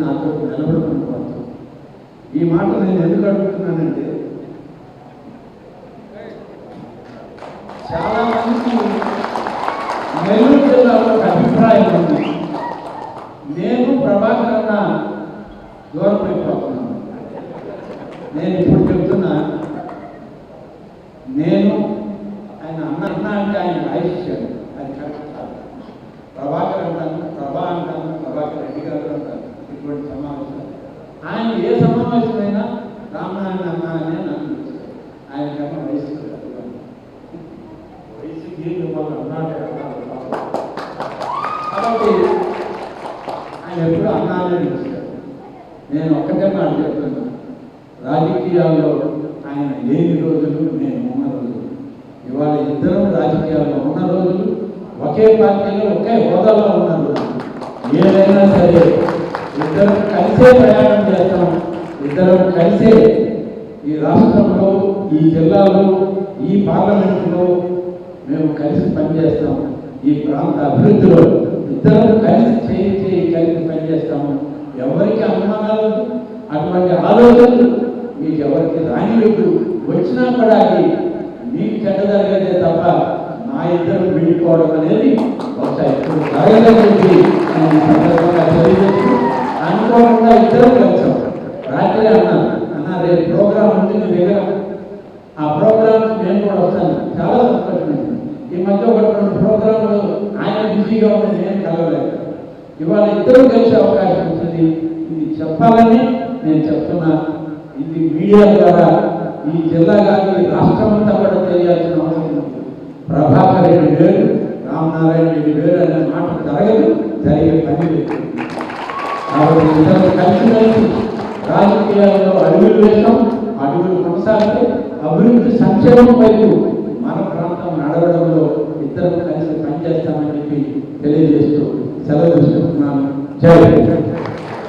నాతో నిలబడుకుంటున్నాను ఈ మాట నేను ఎందుకు అడుగుతున్నానంటే చాలా మందికి నెల్లూరు జిల్లాలో ఒక అభిప్రాయం ఉంది. నేను ప్రభాకర్ అన్న దూరం అయిపోతున్నాను. నేను ఇప్పుడు చెప్తున్నా నేను ఆయన అన్న అన్న అంటే ఆయన ఆయుష్యాడు ఏ సమావేశమైనా రామనారాయణ అన్న అనే నాకు పిలుస్తారు. ఆయన కన్నా వయసు. వయసుకి అన్నారు. కాబట్టి ఆయన ఎప్పుడు పిలుస్తాడు నేను ఒక్కటే మాట రాజకీయాల్లో ఆయన లేని రోజులు నేను ఉన్న రోజులు ఇవాళ ఇద్దరం రాజకీయాల్లో ఉన్న రోజులు ఒకే పార్టీలో ఒకే హోదాలో ఉన్న రోజులు ఏదైనా ఇద్దరం కలిసే ప్రయాణం చేస్తాం. ఇద్దరం కలిసే ఈ రాష్ట్రంలో ఈ జిల్లాలో ఈ పార్లమెంట్లో మేము కలిసి పనిచేస్తాం. ఈ ప్రాంత అభివృద్ధిలో ఇద్దరం కలిసి చేయి చేయి కలిసి పనిచేస్తాము ఎవరికి అనుమానాలు అటువంటి ఆలోచనలు మీకు ఎవరికి రానివ్వద్దు. వచ్చినా కూడా అది మీకు చెడ్డ జరిగేదే తప్ప మా ఇద్దరు విడిపోవడం అనేది ఒక ఎప్పుడు జరగదని చెప్పి నేను ఈ సందర్భంగా తెలియజేస్తూ అనుకోకుండా ఇద్దరం కలిసాం రాత్రి అన్నాను అన్న ప్రోగ్రామ్ ఉంది మీ ఆ ప్రోగ్రామ్ నేను కూడా వస్తాను. చాలా సంతోషమైంది ఈ మధ్య ఒక రెండు ప్రోగ్రాంలు ఆయన బిజీగా ఉంది నేను కలవలేదు. ఇవాళ ఇద్దరు కలిసే అవకాశం ఉంటుంది. ఇది చెప్పాలని నేను చెప్తున్నా. ఇది మీడియా ద్వారా ఈ జిల్లా కానీ రాష్ట్రం అంతా కూడా తెలియాల్సిన అవసరం ప్రభాకర్ రెడ్డి వేరు రామనారాయణ రెడ్డి వేరు అనే మాట జరగదు జరిగే పని లేదు. కాబట్టి కలిసి కలిసిమెలిసి రాజకీయాల్లో అడుగులు వేస్తాం అడుగులు కొనసాగితే అభివృద్ధి సంక్షేమం వైపు మన ప్రాంతం నడవడంలో ఇద్దరు కలిసి పనిచేస్తామని చెప్పి తెలియజేస్తూ సెలవు తీసుకుంటున్నాను. జై